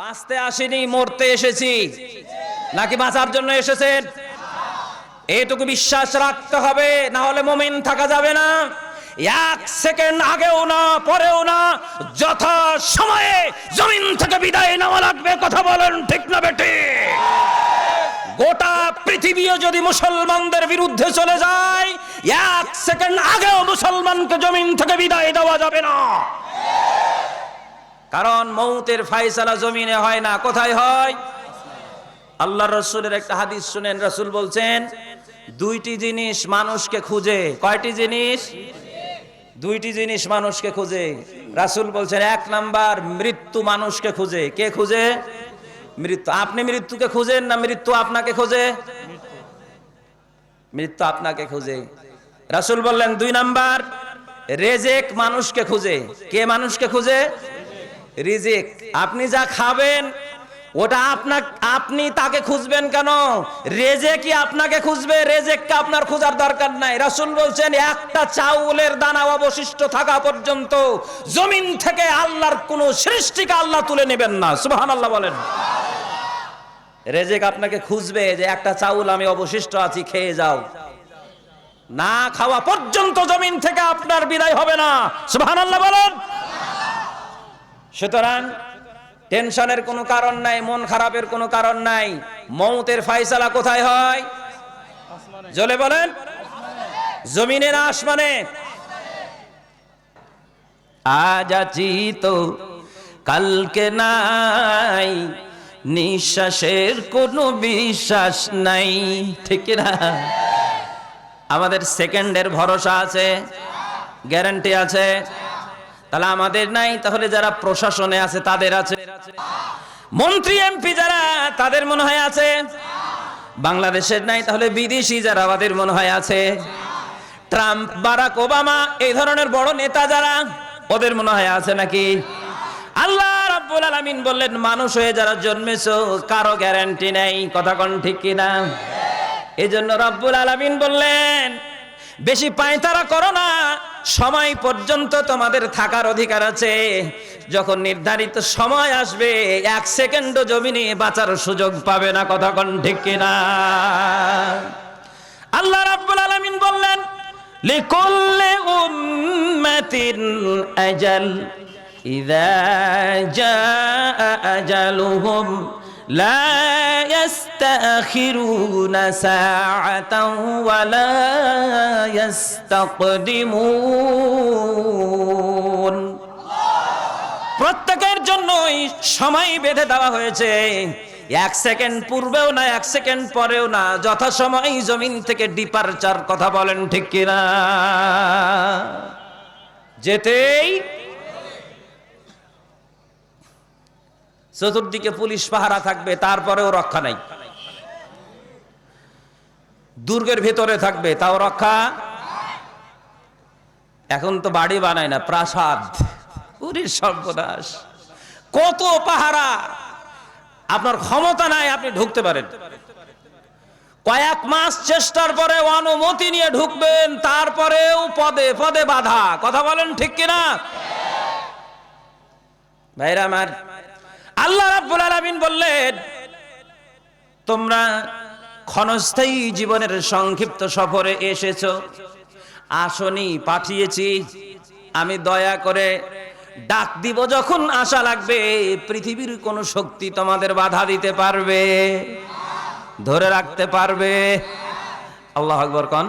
বাঁচতে আসেনি, মরতে এসেছি। নাকি বাঁচার জন্য এসেছেন? এইটুকু বিশ্বাস রাখতে হবে, না হলে মোমিন থাকা যাবে না। এক সেকেন্ড আগেও না, পরেও না, যথা সময়ে জমিন থেকে বিদায় নেওয়া লাগবে, কথা বলেন ঠিক না বেটে গোটা পৃথিবীও যদি মুসলমানদের বিরুদ্ধে চলে যায়, এক সেকেন্ড আগেও মুসলমানকে জমিন থেকে বিদায় দেওয়া যাবে না। কারণ মৌতের ফাইসালা জমিনে হয় না। কোথায় হয়? আল্লাহ রসুলের একটা হাদিস শুনেন, রসুল বলছেন, দুইটি জিনিস মানুষকে খুঁজে। কয়টি জিনিস? দুইটি জিনিস মানুষকে খুঁজে। রাসুল বলছেন, এক নাম্বার, মৃত্যু মানুষকে খুঁজে। কে খুঁজে? মৃত্যু। আপনি মৃত্যুকে খুঁজেন না মৃত্যু আপনাকে খোঁজে? মৃত্যু আপনাকে খুঁজে। রাসুল বললেন, দুই নাম্বার, রেজেক মানুষকে খুঁজে। কে মানুষকে খুঁজে? রিজেক। আপনি যা খাবেন, ওটা আপনার আপনি তাকে খুঁজবেন কেন? রেজে কি আপনাকে খুঁজবে, রেজেককে আপনার খোঁজার দরকার নাই। রাসুল বলছেন, একটা চাউলের দানা অবশিষ্ট থাকা পর্যন্ত জমিন থেকে আল্লাহর কোন সৃষ্টিকে আল্লাহ তুলে নেবেন না। সুবহান আল্লাহ বলেন। রেজেক আপনাকে খুঁজবে যে একটা চাউল আমি অবশিষ্ট আছি, খেয়ে যাও। না খাওয়া পর্যন্ত জমিন থেকে আপনার বিদায় হবে না। সুবহান আল্লাহ বলেন। সুতরাং টেনশনের কোনো কারণ নাই, মন খারাপের কোনো কারণ নাই। মৌতের ফাইসালা কোথায় হয়? জলে বলেন। জমিনে না আসমানে। আজ আছি তো, কালকে নাই। নিঃশ্বাসের কোনো বিশ্বাস নাই, ঠিক না? আমাদের সেকেন্ডের ভরসা আছে, গ্যারান্টি আছে। তাহলে আমাদের নাই, তাহলে যারা প্রশাসনে আছে, তাদের আছে। মন্ত্রী, এমপি যারা, তাদের মনে হয় আছে। বাংলাদেশের নাই, তাহলে বিদেশি যারা, আমাদের মনে হয় আছে। ট্রাম্প, বারাক ওবামা, এই ধরনের বড় নেতা যারা, ওদের মনে হয় আছে নাকি? আল্লাহ রাব্বুল আলামিন বললেন, মানুষ হয়ে যারা জন্মেছো, কারও গ্যারান্টি নেই। কথা কোন ঠিক কিনা? এই জন্য রব্বুল আলামিন বললেন বেশি পায়তারা করো না। সময় পর্যন্ত তোমাদের থাকার অধিকার আছে। যখন নির্ধারিত সময় আসবে, এক সেকেন্ড জমিনে বাঁচার সুযোগ পাবে না কোন ঠিক কিনা? আল্লাহ রাব্বুল আলামিন বললেন, লিকুল্লি উম্মাতিন আজাল, ইযা জাআ আজালুহুম لا يستأخرون ساعة ولا يستقدمون প্রত্যেকের জন্যই সময় বেঁধে দেওয়া হয়েছে এক সেকেন্ড পূর্বেও না এক সেকেন্ড পরেও না যথাসময় জমিন থেকে ডিপারচার কথা বলেন ঠিক কিনা যেতেই চতুর্দিকে পুলিশ পাহারা থাকবে তারপরেও রক্ষা নাই দুর্গের ভেতরে থাকবে, তাও রক্ষা? এখন তো বাড়ি বানায় না, প্রাসাদ। উরি সর্বনাশ। কত পাহারা! আপনার ক্ষমতা নাই, আপনি ঢুকতে পারেন। কয়েক মাস চেষ্টার পরে অনুমতি নিয়ে ঢুকবেন, তারপরেও পদে পদে বাধা। কথা বলেন ঠিক কিনা? ভাইরা আমার, আল্লাহ রাব্বুল আলামিন বললেন, তোমরা ক্ষণস্থায়ী জীবনের সংক্ষিপ্ত সফরে এসেছ। আসনি পাঠিয়েছি। আমি দয়া করে ডাক দিব যখন আশা লাগবে, পৃথিবীর কোন শক্তি তোমাদের বাধা দিতে পারবে, ধরে রাখতে পারবে। আল্লাহ আকবর কন।